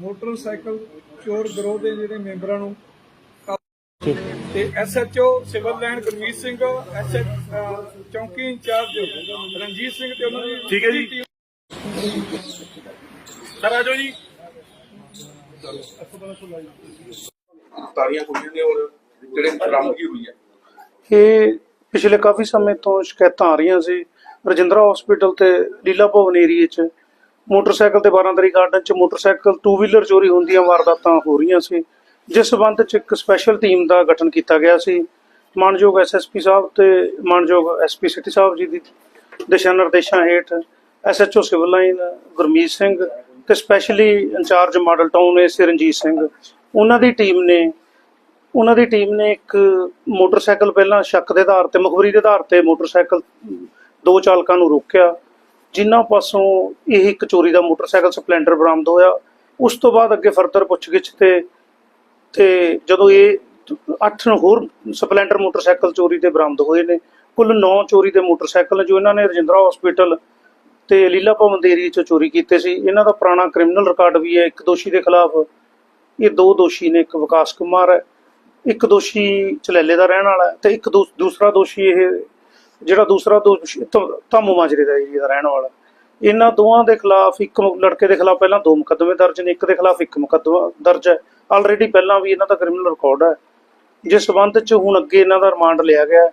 Motorcycle ਚੋਰ ਗਰੋਹ ਦੇ ਜਿਹੜੇ ਮੈਂਬਰਾਂ ਨੂੰ ਤੇ SHO civil line Gurmeet Singh SH ਚੌਂਕੀ ਇੰਚਾਰਜ ਰਣਜੀਤ ਸਿੰਘ ਤੇ ਉਹਨਾਂ ਦੀ ਠੀਕ ਹੈ ਜੀ। ਸਰ ਆਜੋ ਜੀ। ਤਾਰੀਆਂ ਹੋਈਆਂ ਨੇ ਔਰ ਜਿਹੜੇ ਬਰਾਮਦਗੀ ਹੋਈ ਹੈ। ਇਹ ਪਿਛਲੇ ਕਾਫੀ ਸਮੇਂ ਤੋਂ ਸ਼ਿਕਾਇਤਾਂ ਆ ਰਹੀਆਂ ਸੀ। ਰਜਿੰਦਰਾ ਹਸਪੀਟਲ ਤੇ ਲੀਲਾ ਭਵਨ ਏਰੀਏ 'ਚ ਮੋਟਰਸਾਈਕਲ ਤੇ ਬਾਰਾਂਦਰੀ ਗਾਰਡਨ 'ਚ ਮੋਟਰਸਾਈਕਲ ਟੂ ਵੀਲਰ ਚੋਰੀ ਹੋਣ ਦੀਆਂ ਵਾਰਦਾਤਾਂ ਹੋ ਰਹੀਆਂ ਸੀ, ਜਿਸ ਸਬੰਧ 'ਚ ਇੱਕ ਸਪੈਸ਼ਲ ਟੀਮ ਦਾ ਗਠਨ ਕੀਤਾ ਗਿਆ ਸੀ। ਮਾਨਯੋਗ ਐਸਐਸਪੀ ਸਾਹਿਬ ਤੇ ਮਾਨਯੋਗ ਐਸਪੀ ਸਿਟੀ ਸਾਹਿਬ ਜੀ ਦੀ ਦਿਸ਼ਾ ਨਿਰਦੇਸ਼ਾਂ ਹੇਠ SHO civil line Gurmeet Singh ਤੇ specially in charge model town A Ranjit Singh. ਉਹਨਾਂ ਦੀ ਟੀਮ ਨੇ, ਉਹਨਾਂ ਦੀ ਟੀਮ ਨੇ ਇੱਕ ਮੋਟਰਸਾਈਕਲ ਪਹਿਲਾਂ ਸ਼ੱਕ ਦੇ ਆਧਾਰ ਤੇ, ਮੁਖਬਰੀ ਦੇ ਆਧਾਰ ਤੇ ਮੋਟਰਸਾਈਕਲ ਦੋ ਚਾਲਕਾਂ ਨੂੰ ਰੋਕਿਆ। ਜਿਨ੍ਹਾਂ ਪਾਸੋਂ ਇਹ ਇੱਕ ਚੋਰੀ ਦਾ ਮੋਟਰਸਾਈਕਲ ਸਪਲੈਂਡਰ ਬਰਾਮਦ ਹੋਇਆ, ਉਸ ਤੋਂ ਬਾਅਦ ਅੱਗੇ ਫਰਦਰ ਪੁੱਛਗਿੱਛ ਤੇ ਤੇ ਜਦੋਂ ਇਹ 8 ਹੋਰ ਸਪਲੈਂਡਰ ਮੋਟਰਸਾਈਕਲ ਚੋਰੀ ਦੇ ਬਰਾਮਦ ਹੋਏ ਨੇ, ਕੁੱਲ 9 ਚੋਰੀ ਦੇ ਮੋਟਰਸਾਈਕਲ ਨੇ ਜੋ ਇਹਨਾਂ ਨੇ ਰਜਿੰਦਰਾ ਹਸਪੀਟਲ ਤੇ ਲੀਲਾ ਭਵਨ ਦੇ ਏਰੀਏ 'ਚ ਚੋਰੀ ਕੀਤੇ ਸੀ। ਇਹਨਾਂ ਦਾ ਪੁਰਾਣਾ ਕ੍ਰਿਮੀਨਲ ਰਿਕਾਰਡ ਵੀ ਹੈ, ਇੱਕ ਦੋਸ਼ੀ ਦੇ ਖਿਲਾਫ, ਇਹ ਦੋ ਦੋਸ਼ੀ ਨੇ, ਇੱਕ ਵਿਕਾਸ ਕੁਮਾਰ ਹੈ, ਇੱਕ ਦੋਸ਼ੀ ਚਲੈਲੇ ਦਾ ਰਹਿਣ ਵਾਲਾ ਹੈ ਤੇ ਇੱਕ ਦੂ- ਦੂਸਰਾ ਦੋਸ਼ੀ ਇਹ ਜਿਹੜਾ ਦੂਸਰਾ ਦੋਸ਼ੀ ਧਮ- ਮਾਜਰੇ ਦਾ ਏਰੀਆ ਦਾ ਰਹਿਣ ਵਾਲਾ। ਇਹਨਾਂ ਦੋਵਾਂ ਦੇ ਖਿਲਾਫ ਇੱਕ ਲੜਕੇ ਦੇ ਖਿਲਾਫ ਪਹਿਲਾਂ ਦੋ ਮੁਕੱਦਮੇ ਦਰਜ ਨੇ ਇੱਕ ਦੇ ਖਿਲਾਫ ਇੱਕ ਮੁਕੱਦਮਾ ਦਰਜ ਹੈ। ਆਲਰੇਡੀ ਪਹਿਲਾਂ ਵੀ ਇਹਨਾਂ ਦਾ ਕ੍ਰਿਮੀਨਲ ਰਿਕਾਰਡ ਹੈ। ਜਿਸ ਸਬੰਧ ਚ ਹੁਣ ਅੱਗੇ ਇਹਨਾਂ ਦਾ ਰਿਮਾਂਡ ਲਿਆ ਗਿਆ ਹੈ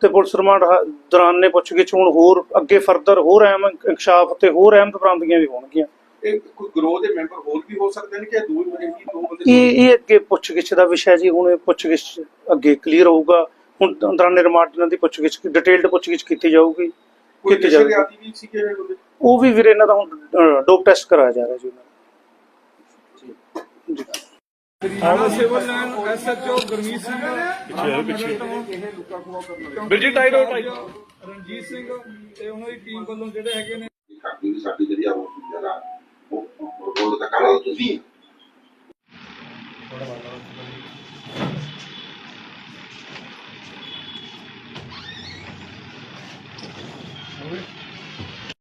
ਤੇ ਪੁਲਿਸ ਰਿਮਾਂਡ ਹ- ਦੌਰਾਨ ਨੇ ਪੁੱਛਗਿੱਛ ਹੁਣ ਹੋਰ ਅੱਗੇ ਫਰਦਰ ਹੋਰ ਅਹਿਮ ਇਨਕਸ਼ਾਫ ਤੇ ਹੋਰ ਅਹਿਮ ਬਰਾਮਦਗੀਆਂ ਵੀ ਹੋਣਗੀਆਂ। ਇਹ ਕੋਈ ਗਰੋਹ ਦੇ ਮੈਂਬਰ ਹੋਰ ਵੀ ਹੋ ਸਕਦੇ ਨੇ ਕਿ ਇਹ ਦੋ ਹੀ ਹੀ ਦੋ ਬੰਦੇ ਇਹ ਇਹ ਅੱਗੇ ਪੁੱਛਗਿੱਛ ਦਾ ਵਿਸ਼ਾ ਜੀ ਹੁਣ ਇਹ ਪੁੱਛਗਿੱਛ ਅੱਗੇ ਕਲੀਅਰ ਹੋਊਗਾ। ਹੁਣ ਦੌਰਾਨੇ ਰਿਮਾਂਡ ਇਹਨਾਂ ਦੀ ਪੁੱਛਗਿੱਛ ਡਿਟੇਲਡ ਪੁੱਛਗਿੱਛ ਕੀਤੀ ਜਾਊਗੀ ਕੀਤੀ ਜਾਊਗੀ। ਆਦੀ ਵੀ ਸੀਗੇ ਇਹ ਬੰਦੇ ਉਹ ਵੀ ਵੀਰੇ ਇਹਨਾਂ ਦਾ ਹੁਣ ਡੋਪ ਟੈਸਟ ਕਰਾਇਆ ਜਾ ਰਿਹਾ ਜੀ ਉਹਨਾਂ ਜੀ। ਥਾਣਾ civil line SHO Gurmeet Singh ਪਿੱਛੇ ਚੌਂਕੀ ਵੀਰ ਜੀ, ਟਾਈਟ ਹੋ, ਇੰਚਾਰਜ ਟਾਈਟ। ਰਣਜੀਤ ਸਿੰਘ ਤੇ ਉਹਨਾਂ ਦੀ ਟੀਮ ਵੱਲੋਂ ਜਿਹੜੇ ਹੈਗੇ ਨੇ। ਸਾਡੀ ਸਾਡੀ ਜਿਹੜੀ ਆ ਉਹ ਜਰਾ ਉਹ ਉਹ ਦਾ ਕਾਲਾ ਤੁਸੀਂ।